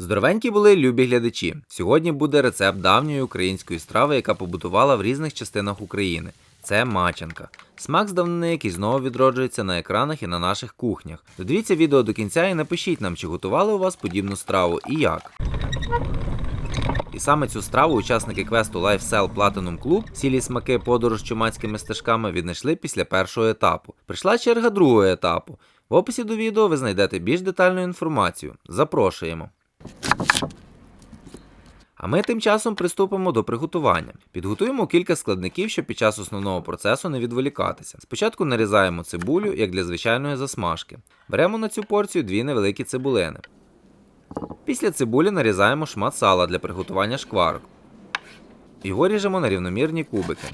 Здоровенькі були любі глядачі. Сьогодні буде рецепт давньої української страви, яка побутувала в різних частинах України. Це мачанка. Смак з давнини, який знову відроджується на екранах і на наших кухнях. Додивіться відео до кінця і напишіть нам, чи готували у вас подібну страву і як. І саме цю страву учасники квесту Lifestyle Platinum Club сілі смаки подорож чумацькими стежками віднайшли після першого етапу. Прийшла черга другого етапу. В описі до відео ви знайдете більш детальну інформацію. Запрошуємо. А ми тим часом приступимо до приготування. Підготуємо кілька складників, щоб під час основного процесу не відволікатися. Спочатку нарізаємо цибулю, як для звичайної засмажки. Беремо на цю порцію дві невеликі цибулини. Після цибулі нарізаємо шмат сала для приготування шкварок. Його ріжемо на рівномірні кубики.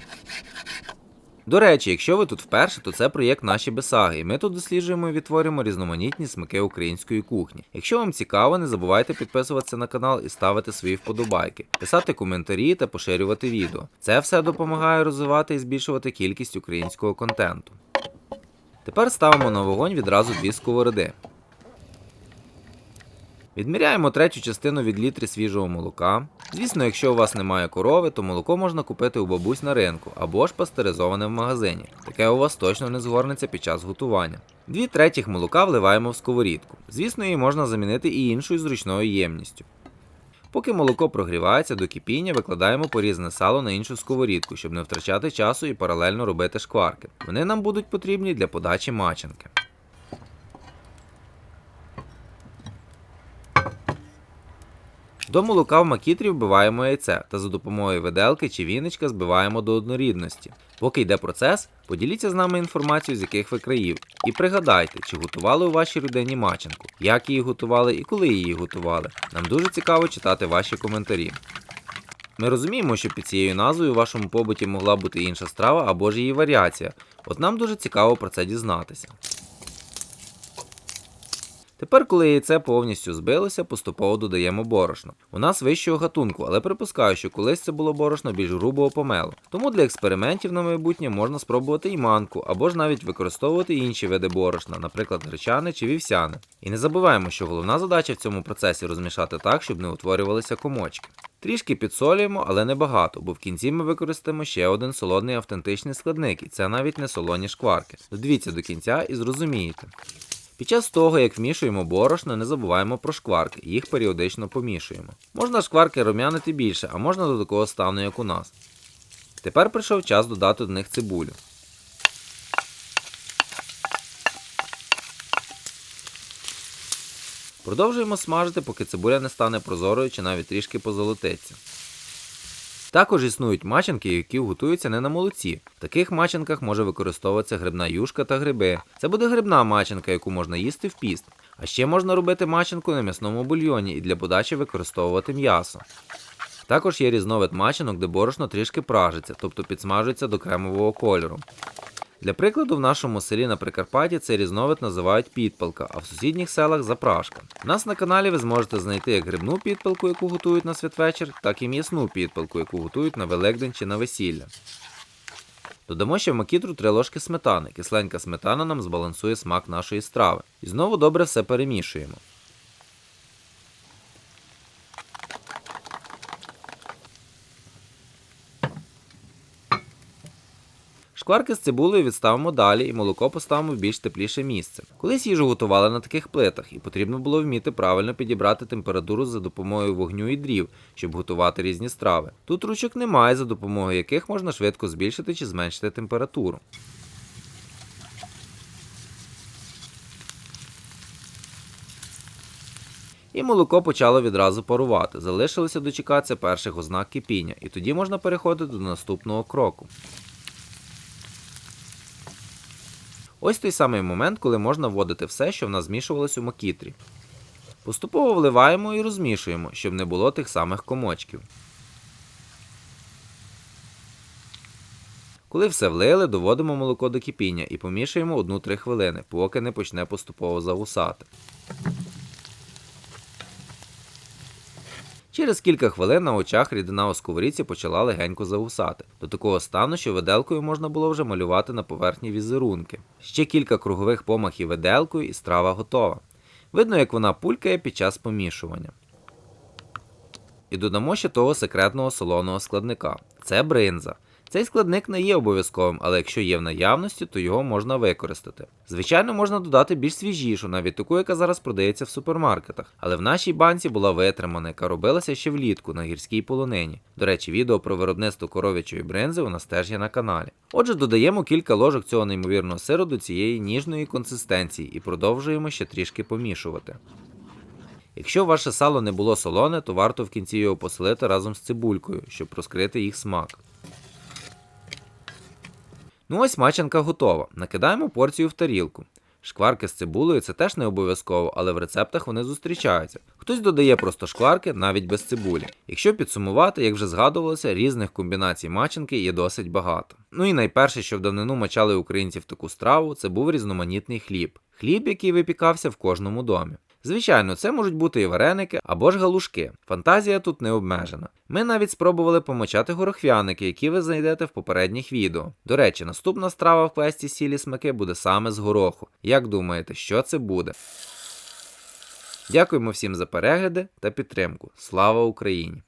До речі, якщо ви тут вперше, то це проєкт наші бесаги, і ми тут досліджуємо і відтворюємо різноманітні смаки української кухні. Якщо вам цікаво, не забувайте підписуватися на канал і ставити свої вподобайки, писати коментарі та поширювати відео. Це все допомагає розвивати і збільшувати кількість українського контенту. Тепер ставимо на вогонь відразу дві сковороди. Відміряємо третю частину від літри свіжого молока. Звісно, якщо у вас немає корови, то молоко можна купити у бабусь на ринку або ж пастеризоване в магазині. Таке у вас точно не згорнеться під час готування. Дві третіх молока вливаємо в сковорідку. Звісно, її можна замінити і іншою зручною ємністю. Поки молоко прогрівається до кипіння, викладаємо порізане сало на іншу сковорідку, щоб не втрачати часу і паралельно робити шкварки. Вони нам будуть потрібні для подачі мачанки. До молока в макітрі вбиваємо яйце та за допомогою виделки чи віничка збиваємо до однорідності. Поки йде процес, поділіться з нами інформацією, з яких ви країв. І пригадайте, чи готували у вашій родині мачанку, як її готували і коли її готували. Нам дуже цікаво читати ваші коментарі. Ми розуміємо, що під цією назвою у вашому побуті могла бути інша страва або ж її варіація. От нам дуже цікаво про це дізнатися. Тепер, коли яйце повністю збилося, поступово додаємо борошно. У нас вищого гатунку, але припускаю, що колись це було борошно більш грубого помелу. Тому для експериментів на майбутнє можна спробувати і манку, або ж навіть використовувати інші види борошна, наприклад, гречани чи вівсяне. І не забуваємо, що головна задача в цьому процесі розмішати так, щоб не утворювалися комочки. Трішки підсолюємо, але не багато, бо в кінці ми використаємо ще один солодний автентичний складник, і це навіть не солоні шкварки. Додивіться до кінця і зрозумієте. Під час того, як вмішуємо борошно, не забуваємо про шкварки, їх періодично помішуємо. Можна шкварки рум'янити більше, а можна до такого стану, як у нас. Тепер прийшов час додати до них цибулю. Продовжуємо смажити, поки цибуля не стане прозорою чи навіть трішки позолотиться. Також існують маченки, які готуються не на молоці. В таких маченках може використовуватися грибна юшка та гриби. Це буде грибна маченка, яку можна їсти в піст. А ще можна робити маченку на м'ясному бульйоні і для подачі використовувати м'ясо. Також є різновид мачанок, де борошно трішки пражиться, тобто підсмажується до кремового кольору. Для прикладу, в нашому селі на Прикарпатті цей різновид називають підпалка, а в сусідніх селах запрашка. У нас на каналі ви зможете знайти як грибну підпалку, яку готують на святвечір, так і м'ясну підпалку, яку готують на Великдень чи на весілля. Додамо ще в макітру 3 ложки сметани. Кисленька сметана нам збалансує смак нашої страви. І знову добре все перемішуємо. Шкварки з цибулею відставимо далі і молоко поставимо в більш тепліше місце. Колись їжу готували на таких плитах, і потрібно було вміти правильно підібрати температуру за допомогою вогню і дрів, щоб готувати різні страви. Тут ручок немає, за допомогою яких можна швидко збільшити чи зменшити температуру. І молоко почало відразу парувати. Залишилося дочекатися перших ознак кипіння, і тоді можна переходити до наступного кроку. Ось той самий момент, коли можна вводити все, що в нас змішувалось у макітрі. Поступово вливаємо і розмішуємо, щоб не було тих самих комочків. Коли все влили, доводимо молоко до кипіння і помішуємо 1-3 хвилини, поки не почне поступово загусати. Через кілька хвилин на очах рідина у сковорідці почала легенько загусати, до такого стану, що виделкою можна було вже малювати на поверхні візерунки. Ще кілька кругових помахів виделкою і страва готова. Видно, як вона пулькає під час помішування. І додамо ще того секретного солоного складника. Це бринза. Цей складник не є обов'язковим, але якщо є в наявності, то його можна використати. Звичайно, можна додати більш свіжішу, навіть таку, яка зараз продається в супермаркетах. Але в нашій банці була витримана, яка робилася ще влітку на гірській полонині. До речі, відео про виробництво коров'ячої бринзи у нас теж є на каналі. Отже, додаємо кілька ложок цього неймовірного сиру до цієї ніжної консистенції і продовжуємо ще трішки помішувати. Якщо ваше сало не було солоне, то варто в кінці його посолити разом з цибулькою, щоб розкрити їх смак. Ну ось мачанка готова. Накидаємо порцію в тарілку. Шкварки з цибулею це теж не обов'язково, але в рецептах вони зустрічаються. Хтось додає просто шкварки навіть без цибулі. Якщо підсумувати, як вже згадувалося, різних комбінацій мачанки є досить багато. Ну і найперше, що в давнину мачали українці в таку страву, це був різноманітний хліб. Хліб, який випікався в кожному домі. Звичайно, це можуть бути і вареники або ж галушки. Фантазія тут не обмежена. Ми навіть спробували помочати горохвяники, які ви знайдете в попередніх відео. До речі, наступна страва в квесті сілі смаки буде саме з гороху. Як думаєте, що це буде? Дякуємо всім за перегляди та підтримку. Слава Україні!